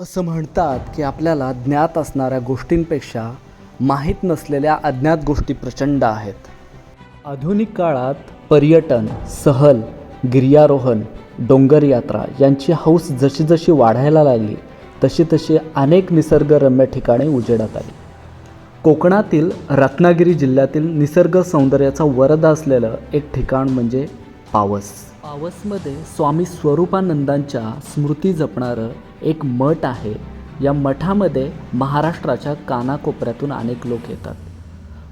असं म्हणतात की आपल्याला ज्ञात असणाऱ्या गोष्टींपेक्षा माहीत नसलेल्या अज्ञात गोष्टी प्रचंड आहेत. आधुनिक काळात पर्यटन सहल गिर्यारोहण डोंगर यात्रा यांची हौस जशी जशी वाढायला लागली तशी तशी अनेक निसर्गरम्य ठिकाणे उजेडात आली. कोकणातील रत्नागिरी जिल्ह्यातील निसर्ग सौंदर्याचा वरदा असलेलं एक ठिकाण म्हणजे पावस. पावसमध्ये स्वामी स्वरूपानंदांच्या स्मृती जपणारं एक मठ आहे. या मठामध्ये महाराष्ट्राच्या कानाकोपऱ्यातून अनेक लोक येतात.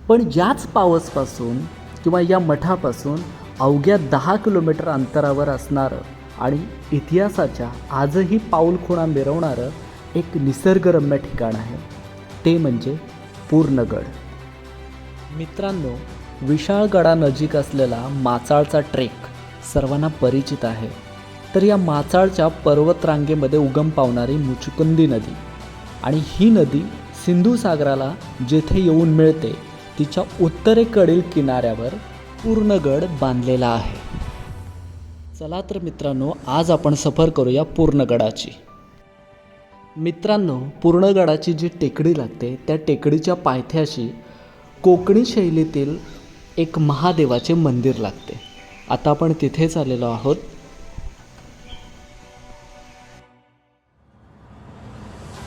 पण याच पावसपासून किंवा या मठापासून अवघ्या दहा किलोमीटर अंतरावर असणारं आणि इतिहासाच्या आजही पाऊलखुणा मिरवणारं एक निसर्गरम्य ठिकाण आहे. ते म्हणजे पूर्णगड. मित्रांनो विशाळगडानजीक असलेला माचाळचा ट्रेक सर्वांना परिचित आहे. तर या माचाळच्या पर्वतरांगेमध्ये उगम पावणारी मुचुकुंदी नदी. आणि ही नदी सिंधू सागराला जेथे येऊन मिळते तिच्या उत्तरेकडील किनाऱ्यावर पूर्णगड बांधलेला आहे. चला तर मित्रांनो आज आपण सफर करूया पूर्णगडाची. मित्रांनो पूर्णगडाची जी टेकडी लागते त्या टेकडीच्या पायथ्याशी कोकणी शैलीतील एक महादेवाचे मंदिर लागते. आता आपण तिथेच आलेलो आहोत.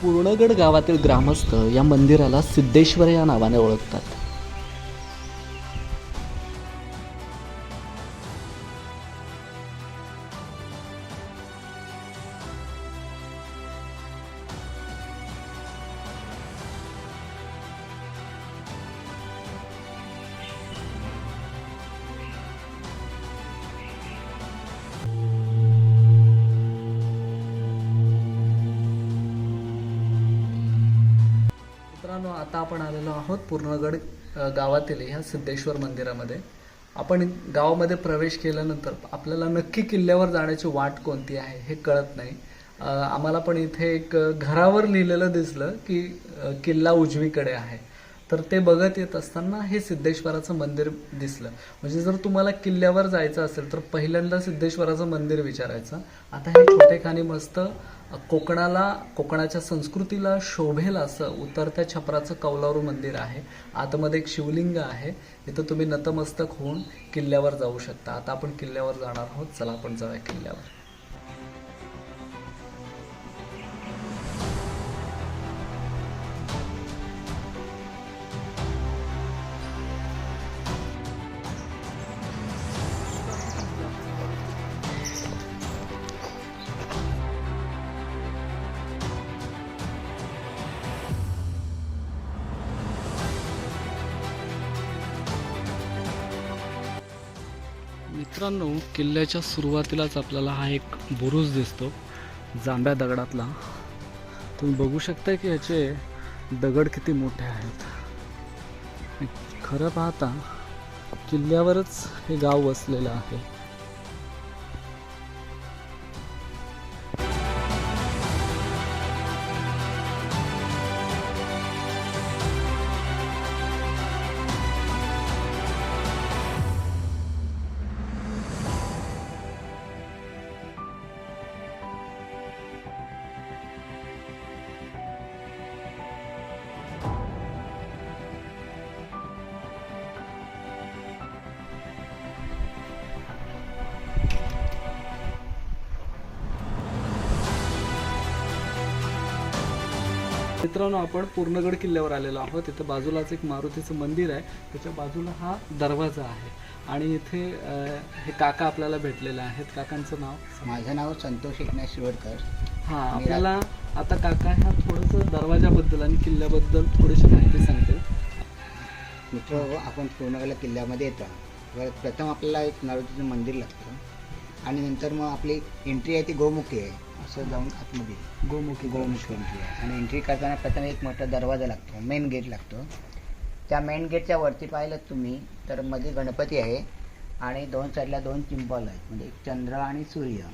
पूर्णगड गावातील ग्रामस्थ या मंदिराला सिद्धेश्वर या नावाने ओळखतात. आता आपण आलेलो आहोत पूर्णगड गावातील ह्या सिद्धेश्वर मंदिरामध्ये. आपण गावामध्ये प्रवेश केल्यानंतर आपल्याला नक्की किल्ल्यावर जाण्याची वाट कोणती आहे हे कळत नाही. आम्हाला पण इथे एक घरावर लिहिलेलं दिसलं की किल्ला उजवीकडे आहे. तर ते बघत येत असताना हे सिद्धेश्वराचं मंदिर दिसलं. म्हणजे जर तुम्हाला किल्ल्यावर जायचं असेल तर पहिल्यांदा सिद्धेश्वराचं मंदिर विचारायचं. आता हे छोटेखानी मस्त कोकणाला कोकणाच्या संस्कृतीला शोभेल असं उतरत्या छपराचं कौलारू मंदिर आहे. आतमध्ये एक शिवलिंग आहे. इथं तुम्ही नतमस्तक होऊन किल्ल्यावर जाऊ शकता. आता आपण किल्ल्यावर जाणार आहोत. चला आपण जाऊया किल्ल्यावर. मित्रांनो किल्ल्याच्या सुरुवातीलाच आपल्याला हा एक बुरुज दिसतो जांभ्या दगडातला. तुम्ही बघू शकता की ह्याचे दगड किती मोठे आहेत. खरं पाहता किल्ल्यावरच हे गाव वसलेलं आहे. मित्रांनो आपण पूर्णगड किल्ल्यावर आलेलो आहोत. इथं बाजूलाच एक मारुतीचं मंदिर आहे. त्याच्या बाजूला हा दरवाजा आहे. आणि इथे हे काका आपल्याला भेटलेले आहेत. काकांचं नाव माझं नाव संतोष एकनाथ शिवडकर. हा आपल्याला आता काका ह्या थोडंसं दरवाजाबद्दल आणि किल्ल्याबद्दल थोडीशी माहिती सांगतील. मित्र हो, आपण पूर्णगला किल्ल्यामध्ये येतो. प्रथम आपल्याला एक मारुतीचं मंदिर लागतं. आणि नंतर मग आपली एंट्री आहे ती गोमुखी आहे. असं जाऊन आतमध्ये गोमुखी गोमुखी एंट्री आहे आणि एंट्री करताना प्रथम एक मोठा दरवाजा लागतो मेन गेट लागतो. त्या मेन गेटच्या वरती पाहिलं तुम्ही तर मध्ये गणपती आहे आणि दोन साईडला दोन चिंपल आहेत. म्हणजे एक चंद्र आणि सूर्य.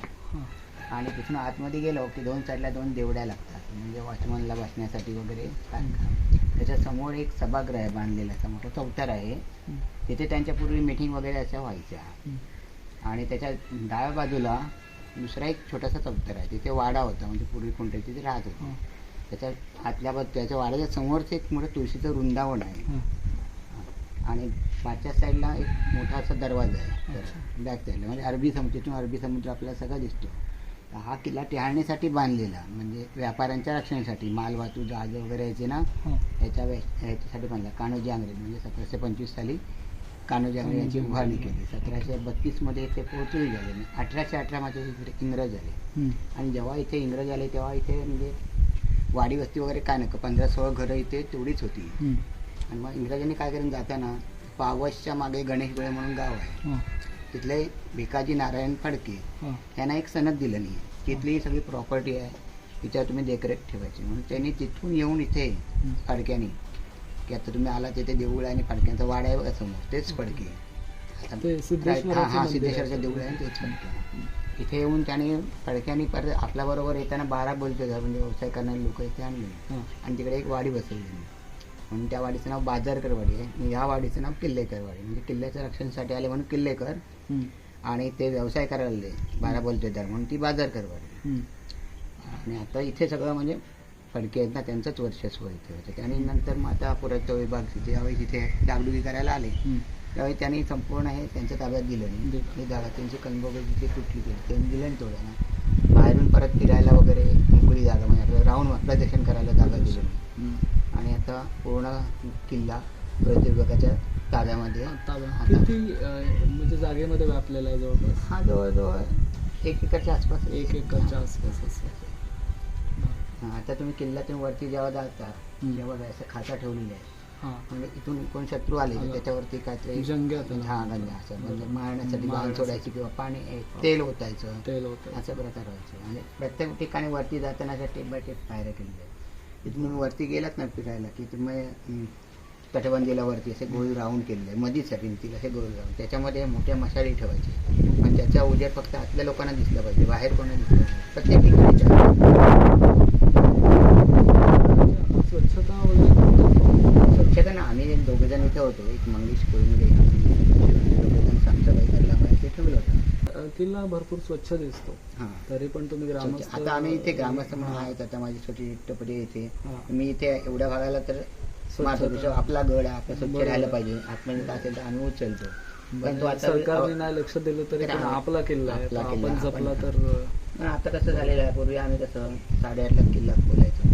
आणि तिथून आतमध्ये गेलो की दोन साईडला दोन देवड्या लागतात. म्हणजे वॉचमनला बसण्यासाठी वगैरे सारखं त्याच्यासमोर एक सभागृह आहे बांधलेला असा मोठा चौतार आहे. तिथे त्यांच्या पूर्वी मीटिंग वगैरे अशा व्हायच्या. आणि त्याच्या डाव्या बाजूला दुसरा एक छोटासा चौतर आहे. तिथे वाडा होता म्हणजे पूर्वी कोणतरी तिथे राहत होते. त्याच्या आतल्या त्याच्या वाड्याच्या समोरच एक मोठं तुळशीचं वृंदावन आहे. आणि पाचच्या साईडला एक मोठा असा दरवाजा आहे. बॅक साईडला म्हणजे अरबी समुद्र तिथून अरबी समुद्र आपल्याला सगळं दिसतो. हा किल्ला टेहाळणीसाठी बांधलेला. म्हणजे व्यापाऱ्यांच्या रक्षणासाठी. माल वाहतूक जहाज वगैरे यायचे ना. ह्याच्या वे ह्याच्यासाठी बांधला. कान्होजी आंग्रे म्हणजे सतराशे पंचवीस साली कान्होजी यांची उभारणी. केली सतराशे बत्तीसमध्ये ते पोहोचली झाले आणि अठराशे अठरामध्ये इकडे इंग्रज आले. आणि जेव्हा इथे इंग्रज आले तेव्हा इथे म्हणजे वाडी वस्ती वगैरे काय नका पंधरा सोळा घरं इथे तेवढीच होती. आणि मग इंग्रजांनी काय करून जाताना पावसच्या मागे गणेश डोळे म्हणून गाव आहे. तिथले भिकाजी नारायण फडके. यांना एक सनद दिलं नाही तिथली सगळी प्रॉपर्टी आहे तिच्यावर तुम्ही देखरेख ठेवायची म्हणून त्यांनी तिथून येऊन इथे. फडक्यानी की आता तुम्ही आला तिथे देऊळ आहे आणि फडक्यांचा वाडा आहे बघा समोर तेच फडके. हा हा सिद्धेश्वरचं. देऊळ आहे तेच फडके. इथे येऊन त्याने फडक्यानी परत आपल्याबरोबर येताना बारा बोलते म्हणजे व्यवसाय करणारे लोक इथे आणले. आणि तिकडे एक वाडी बसवली म्हणून त्या वाडीचं नाव बाजारकर वाडी आहे. आणि ह्या वाडीचं नाव किल्लेकर वाडी म्हणजे किल्ल्याच्या रक्षणासाठी आले म्हणून किल्लेकर. आणि ते व्यवसाय करायला बारा बोलतेदार म्हणून ती बाजारकर वाडी हं. आणि आता इथे सगळं म्हणजे फडके आहेत ना त्यांचंच वर्चस्व इथे होतं. आणि नंतर मग आता पुरातत्व विभाग ज्यावेळी तिथे डागडुगी करायला आले. त्यावेळी त्यांनी संपूर्ण हे त्यांच्या ताब्यात दिलं नाही. ही जागा त्यांची कणबोबे जिथे तुटली गेली त्यांनी दिलं नाही ना. बाहेरून परत फिरायला वगैरे मोकळी जागा म्हणजे आपल्याला राहून आपलं दर्शन करायला जागा दिली. आणि आता पूर्ण किल्ला पुरातत्व विभागाच्या ताब्यामध्ये किती म्हणजे जागेमध्ये व्यापलेला आहे जवळपास? हा जवळजवळ एक एकरच्या आसपास. एक एकरच्या आसपास असं. आता तुम्ही किल्ल्यातून वरती जेव्हा जाता. तेव्हा असं खाता ठेवलेली आहे? हां. म्हणजे इथून कोण शत्रू आले. त्याच्यावरती काहीतरी. हा गंजा असं म्हणजे मारण्यासाठी बाण. सोडायची किंवा पाणी तेल ओतायचं. तेल होतं असा प्रकार व्हायचं. म्हणजे प्रत्येक ठिकाणी वरती जाताना अशा टेप बाय टेप पायऱ्या केलेल्या तुम्ही वरती गेलात ना फिरायला की तुम्ही तटबंदीला वरती असे गोल राऊंड केलेले मधीच भिंतीला असे गोल राऊंड. त्याच्यामध्ये मोठ्या मशाली ठेवायचे. पण त्याचा उजेड फक्त आतल्या लोकांना दिसला पाहिजे बाहेर कोणाला दिसलं पाहिजे प्रत्येक ठिकाणी स्वच्छता वगैरे स्वच्छता ना आम्ही दोघे जण इथे होतो एक मंगेश कोळीमध्ये दोघे जण साफसफाई करायला आम्हाला इथे ठेवलं किल्ला भरपूर स्वच्छ दिसतो. हां. तरी पण तुम्ही ग्रामस्थ आता आम्ही इथे ग्रामस्थ म्हणून. आहेत आता माझी छोटी टपरी इथे. हां. मी इथे एवढ्या भागाला तर स्वच्छता. आपला गड आहे आपलं स्वच्छ बरोबर. राहायला पाहिजे. काय असेल तर आम्ही उचलतो. परंतु आता सरकारने नाही लक्ष दिलं तरी पण आपला किल्ला आहे. आपला तर किल्ला, आपण आपण- जपला तर पण आता कसं झालेलं आहे पूर्वी आम्ही कसं साडेआठला किल्ला खोलायचो.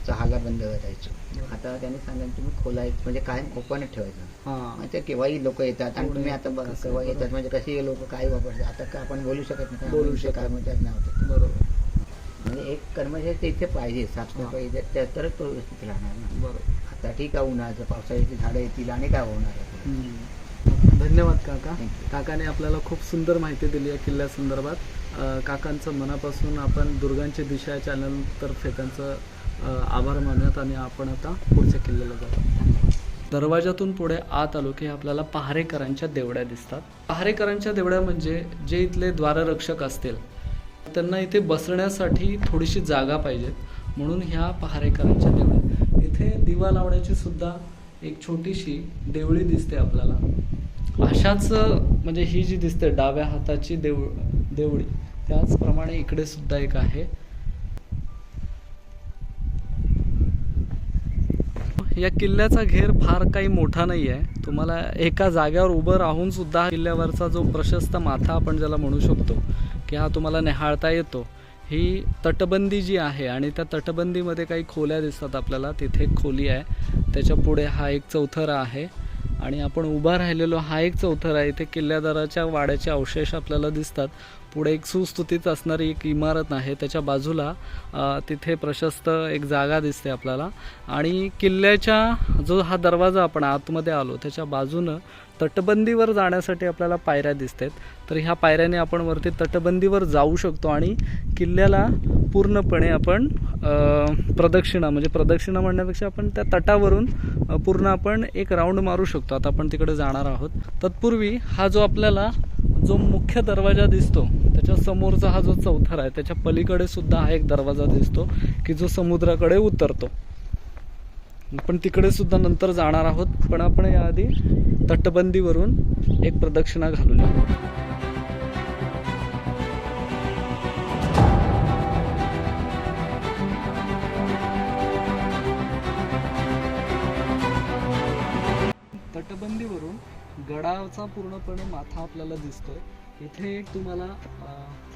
हां सहाला बंद करायचो. आता त्यांनी सांगितलं तुम्ही खोलायचं म्हणजे कायम ओपनच ठेवायचं. हां. मग ते केव्हाही लोक येतात आणि तुम्ही आता बघा कसं केव्हा. येतात म्हणजे कशी लोक काय वापरतात? आता का आपण बोलू शकत नाही बोलू शकत कर्मचारी नाव होतं बरोबर. म्हणजे एक कर्मचारी ते इथे पाहिजे साफसफाई त्या- तरच तो व्यवस्थित राहणार ना. बरोबर. आता ठीक आहे उन्हाळ्याचं पावसाळ्याची झाडं येतील आणि काय होणार आहे. धन्यवाद काका. काकाने आपल्याला खूप सुंदर माहिती दिली या किल्ल्यासंदर्भात. अ, काकांचं मनापासून आपण दुर्गांची दिशा चॅनलतर्फे त्यांचं आभार मानत आणि आपण आता पुढच्या किल्ल्याला जातो दरवाजातून पुढे आत आलो की आपल्याला पहारेकरांच्या देवड्या दिसतात. पहारेकरांच्या देवड्या म्हणजे जे इथले द्वाररक्षक असतील त्यांना इथे बसण्यासाठी थोडीशी जागा पाहिजे म्हणून ह्या पहारेकरांच्या देवळ्या इथे दिवा लावण्याची सुद्धा एक छोटीशी देवळी दिसते आपल्याला. अशाच म्हणजे ही जी दिसते डाव्या हाताची देव देवळी त्याचप्रमाणे इकडे सुद्धा एक आहे. या किल्ल्याचा घेर फार काही मोठा नाही आहे तुम्हाला एका जाग्यावर उभं राहून सुद्धा किल्ल्यावरचा जो प्रशस्त माथा आपण ज्याला म्हणू शकतो की हा तुम्हाला निहाळता येतो ही तटबंदी जी आहे आणि त्या तटबंदीमध्ये काही खोल्या दिसतात आपल्याला तिथे एक खोली आहे. त्याच्या पुढे हा एक चौथरा आहे. आणि आपण उभा राहिलेलो हा एक चौथरा आहे. इथे किल्ल्यादाराच्या वाड्याचे अवशेष आपल्याला दिसतात. पुढे एक सुस्तुतीत असणारी एक इमारत आहे. त्याच्या बाजूला तिथे प्रशस्त एक जागा दिसते आपल्याला. आणि किल्ल्याच्या जो हा दरवाजा आपण आतमध्ये आलो त्याच्या बाजूनं तटबंदीवर जाण्यासाठी आपल्याला पायऱ्या दिसत आहेत तर ह्या पायऱ्याने आपण वरती तटबंदीवर जाऊ शकतो आणि किल्ल्याला पूर्णपणे आपण प्रदक्षिणा म्हणजे प्रदक्षिणा म्हणण्यापेक्षा आपण त्या तटावरून पूर्ण आपण एक राऊंड मारू शकतो. आता आपण तिकडे जाणार आहोत. तत्पूर्वी हा जो आपल्याला जो मुख्य दरवाजा दिसतो त्याच्या समोरचा हा जो चौथारा आहे त्याच्या पलीकडे सुद्धा हा एक दरवाजा दिसतो की जो समुद्राकडे उतरतो. पण तिकडे सुद्धा नंतर जाणार आहोत पण आपण याआधी तटबंदीवरून एक प्रदक्षिणा घालूया तटबंदीवरून गडाचा पूर्णपणे माथा आपल्याला दिसतोय. इथे एक तुम्हाला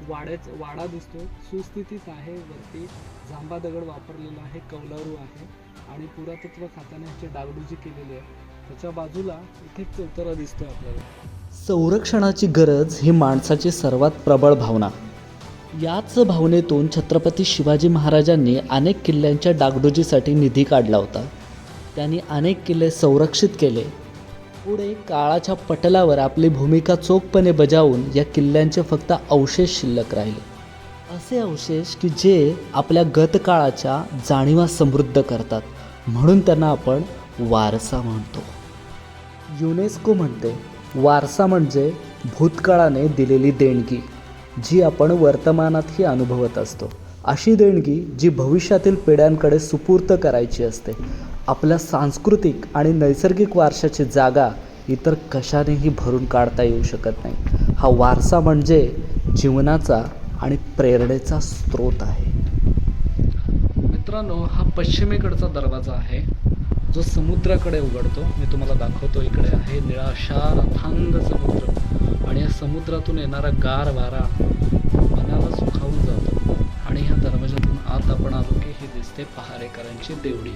वाड्याच वाडा दिसतो सुस्थितीत आहे वरती जांबा दगड वापरलेला आहे कौलारू आहे. आणि पुरातत्व खात्याने डागडुजी केलेली आहे त्याच्या बाजूला इथे एक चौतारा आपल्याला. संरक्षणाची गरज ही माणसाची सर्वात प्रबळ भावना. याच भावनेतून छत्रपती शिवाजी महाराजांनी अनेक किल्ल्यांच्या डागडुजीसाठी निधी काढला होता. त्यांनी अनेक किल्ले संरक्षित केले. पुढे काळाच्या पटलावर आपली भूमिका चोखपणे बजावून या किल्ल्यांचे फक्त अवशेष शिल्लक राहिले. असे अवशेष की जे आपल्या गतकाळाच्या जाणीवा समृद्ध करतात. म्हणून त्यांना आपण वारसा म्हणतो. युनेस्को म्हणते वारसा म्हणजे भूतकाळाने दिलेली देणगी जी आपण वर्तमानातही अनुभवत असतो. अशी देणगी जी भविष्यातील पिढ्यांकडे सुपूर्त करायची असते. आपल्या सांस्कृतिक आणि नैसर्गिक वारशाची जागा इतर कशानेही भरून काढता येऊ शकत नाही. हा वारसा म्हणजे जीवनाचा आणि प्रेरणेचा स्रोत आहे. मित्रांनो हा पश्चिमेकडचा दरवाजा आहे. जो समुद्राकडे उघडतो. मी तुम्हाला दाखवतो इकडे आहे निळाशार अथांग समुद्र. आणि या समुद्रातून येणारा गार वारा मनाला सुखावून जातो. आणि ह्या दरवाजातून आत आपण आलो की ही दिसते पहारेकरांची देवडी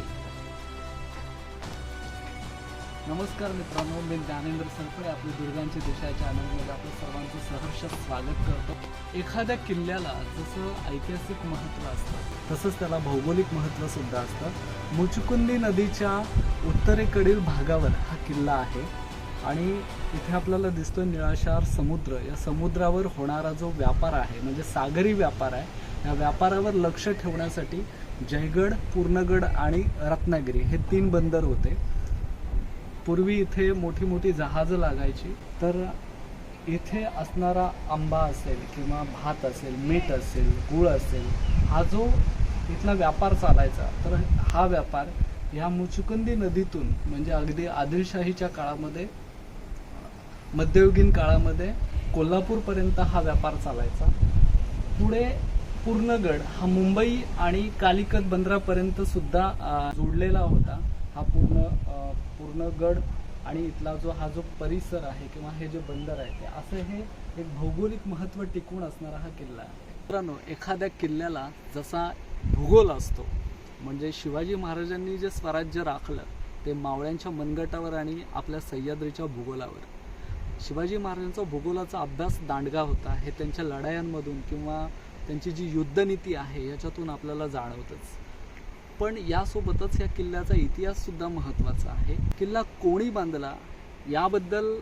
नमस्कार मित्रांनो मी ज्ञानेंद्र सरफळे आपली दुर्गांची दिशा या आपलं सर्वांचं सहर्ष स्वागत करतो. एखाद्या किल्ल्याला जसं ऐतिहासिक महत्त्व असतं तसंच त्याला भौगोलिक महत्त्व सुद्धा असतं. मुचुकुंदी नदीच्या उत्तरेकडील भागावर हा किल्ला आहे. आणि इथे आपल्याला दिसतो निळाशार समुद्र. या समुद्रावर होणारा जो व्यापार आहे म्हणजे सागरी व्यापार आहे या व्यापारावर लक्ष ठेवण्यासाठी जयगड पूर्णगड आणि रत्नागिरी हे तीन बंदर होते. पूर्वी इथे मोठी मोठी जहाजं लागायची तर इथे असणारा आंबा असेल किंवा भात असेल मीठ असेल गुळ असेल हा जो इथला व्यापार चालायचा तर हा व्यापार ह्या मुचुकुंदी नदीतून म्हणजे अगदी आदिलशाहीच्या काळामध्ये मध्ययुगीन काळामध्ये कोल्हापूरपर्यंत हा व्यापार चालायचा. पुढे पूर्णगड हा मुंबई आणि कालिकत बंदरापर्यंत सुद्धा जोडलेला होता. हा पूर्ण पूर्ण पूर्णगड आणि इथला जो हा जो परिसर आहे किंवा हे जे बंदर आहे ते असं हे एक भौगोलिक महत्त्व टिकून असणारा हा किल्ला आहे. मित्रांनो एखाद्या किल्ल्याला जसा भूगोल असतो म्हणजे शिवाजी महाराजांनी जे स्वराज्य राखलं ते मावळ्यांच्या मनगटावर आणि आपल्या सह्याद्रीच्या भूगोलावर. शिवाजी महाराजांचा भूगोलाचा अभ्यास दांडगा होता हे त्यांच्या लढायांमधून किंवा त्यांची जी युद्धनीती आहे याच्यातून आपल्याला जाणवतंच. पण यासोबतच या किल्ल्याचा इतिहास सुद्धा महत्त्वाचा आहे. किल्ला कोणी बांधला याबद्दल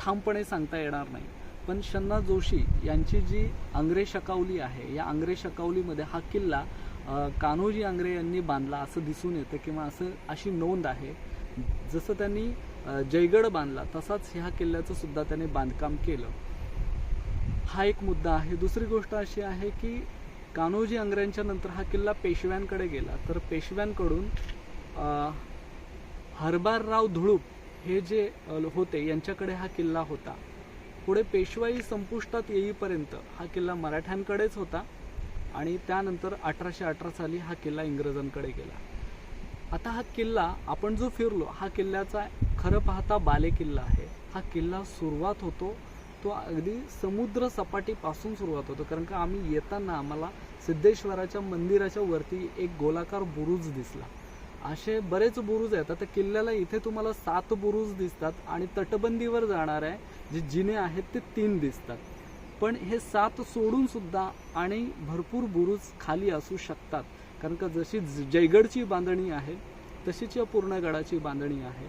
ठामपणे सांगता येणार नाही. पण शन्ना जोशी यांची जी आंग्रे शकावली आहे या आंग्रे शकावलीमध्ये हा किल्ला कान्होजी आंग्रे यांनी बांधला असं दिसून येतं किंवा असं अशी नोंद आहे. जसं त्यांनी जयगड बांधला तसाच ह्या किल्ल्याचं सुद्धा त्याने बांधकाम केलं. हा एक मुद्दा आहे. दुसरी गोष्ट अशी आहे की कान्होजी आंग्र्यांच्या नंतर हा किल्ला पेशव्यांकडे गेला. तर पेशव्यांकडून हरबारराव धुळूप हे जे होते यांच्याकडे हा किल्ला होता. पुढे पेशवाई संपुष्टात येईपर्यंत हा किल्ला मराठ्यांकडेच होता आणि त्यानंतर अठराशे अठरा साली हा किल्ला इंग्रजांकडे गेला. आता हा किल्ला आपण जो फिरलो हा किल्ल्याचा खरं पाहता बालेकिल्ला आहे. हा किल्ला सुरुवात होतो तो अगदी समुद्र सपाटीपासून सुरुवात होतो. कारण का आम्ही येताना आम्हाला सिद्धेश्वराच्या मंदिराच्या वरती एक गोलाकार बुरुज दिसला. असे बरेच बुरुज आहेत. आता किल्ल्याला इथे तुम्हाला सात बुरुज दिसतात आणि तटबंदीवर जाणार आहे. जे जिने आहेत ते तीन दिसतात. पण हे सात सोडून सुद्धा आणि भरपूर बुरुज खाली असू शकतात. कारण का जशी ज- जयगडची बांधणी आहे तशीच या पूर्णगडाची बांधणी आहे.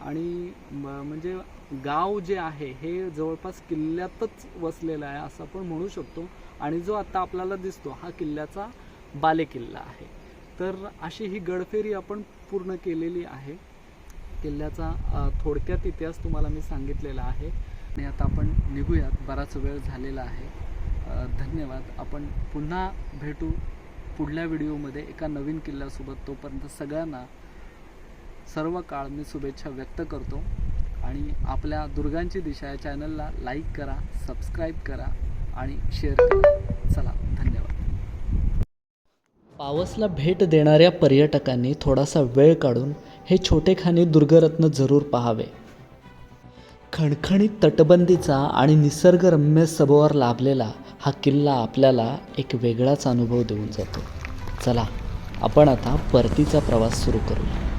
आणि म- म्हणजे गाव जे आहे हे जवळपास किल्ल्यातच वसलेलं आहे असं आपण म्हणू शकतो. आणि जो आता आपल्याला दिसतो हा किल्ल्याचा बालेकिल्ला आहे. तर अशी ही गडफेरी आपण पूर्ण केलेली आहे. किल्ल्याचा थोडक्यात इतिहास तुम्हाला मी सांगितलेला आहे. आणि आता आपण निघूयात. बराच वेळ झालेला आहे. धन्यवाद. आपण पुन्हा भेटू पुढल्या व्हिडिओमध्ये एका नवीन किल्ल्यासोबत. तोपर्यंत सगळ्यांना सर्व काळ मी शुभेच्छा व्यक्त करतो. आणि आपल्या दुर्गांची दिशा या चॅनलला लाईक करा सबस्क्राईब करा आणि शेअर करा. चला धन्यवाद. पावसला भेट देणाऱ्या पर्यटकांनी थोडासा वेळ काढून हे छोटेखानी दुर्गरत्न जरूर पाहावे. खणखणीत तटबंदीचा आणि निसर्गरम्य सभोवर लाभलेला हा किल्ला आपल्याला एक वेगळाच अनुभव देऊन जातो. चला आपण आता परतीचा प्रवास सुरू करूया.